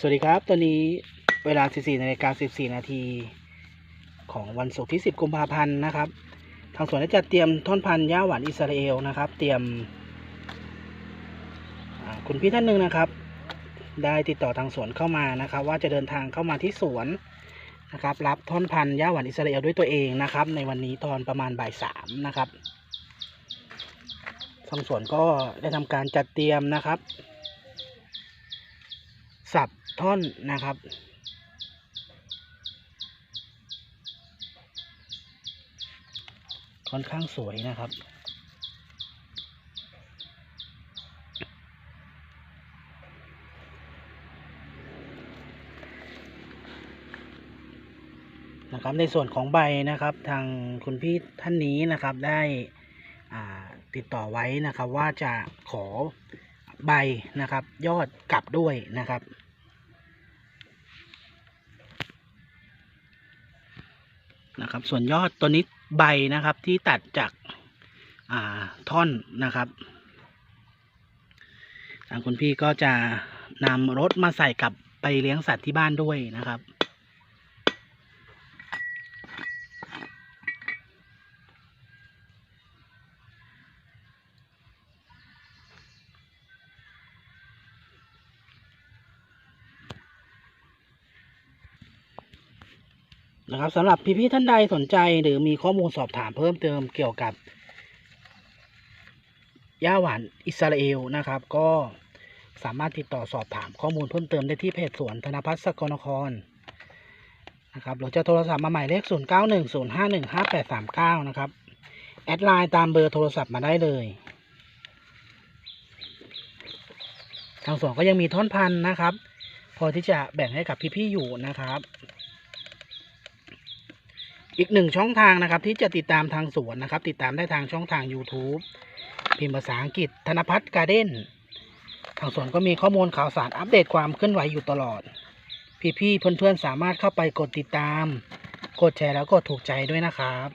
สวัสดีครับ ตอนนี้เวลา 14นาฬิกา14 นาทีของวันศุกร์ที่ 10 กุมภาพันธ์นะครับ ทางสวนได้จัดเตรียมท่อนพันธุ์ย่าหวานอิสราเอลนะครับ เตรียมคุณพี่ท่านหนึ่งนะครับ ได้ติดต่อทางสวนเข้ามานะครับ ว่าจะเดินทางเข้ามาที่สวนนะครับ รับท่อนพันธุ์ย่าหวานอิสราเอลด้วยตัวเองนะครับ ในวันนี้ตอนประมาณบ่ายสามนะครับทางสวนก็ได้ทำการจัดเตรียมนะครับสับ ท่อนนะครับ ค่อนข้างสวยนะครับ นะครับในส่วนของใบนะครับ ทางคุณพี่ท่านนี้นะครับได้ติดต่อไว้นะครับว่าจะขอใบนะครับ ยอดกลับด้วยนะครับ นะครับ ส่วนยอดตัวนี้ใบนะครับที่ตัดจากาท่อนนะครับทางคุณพี่ก็จะนำรถมาใส่กลับไปเลี้ยงสัตว์ที่บ้านด้วยนะครับ นะครับสำหรับพี่ๆท่านใดสนใจหรือมีข้อมูลสอบถามเพิ่มเติมเกี่ยวกับย่าหวานอิสราเอลนะครับ ก็สามารถติดต่อสอบถามข้อมูลเพิ่มเติมได้ที่เพจสวนธนพัฒน์สกลนครนะครับหรือจะโทรศัพท์มาหมายเลข 0 9 1 0 5 1 5 8 3 9 นะครับ แอดไลน์ตามเบอร์โทรศัพท์มาได้เลย ทางสวนก็ยังมีท่อนพันธุ์นะครับ พอที่จะแบ่งให้กับพี่ๆอยู่นะครับ อีกหนึ่งช่องทางนะครับ ที่จะติดตามทางสวนนะครับ ติดตามได้ทางช่องทาง YouTube พิมพ์ภาษาอังกฤษธนพัฒน์การ์เด้นทางสวนก็มีข้อมูลข่าวสารอัปเดตความเคลื่อนไหวอยู่ตลอด พี่ๆเพื่อนๆสามารถเข้าไปกดติดตาม กดแชร์แล้วกดถูกใจด้วยนะครับ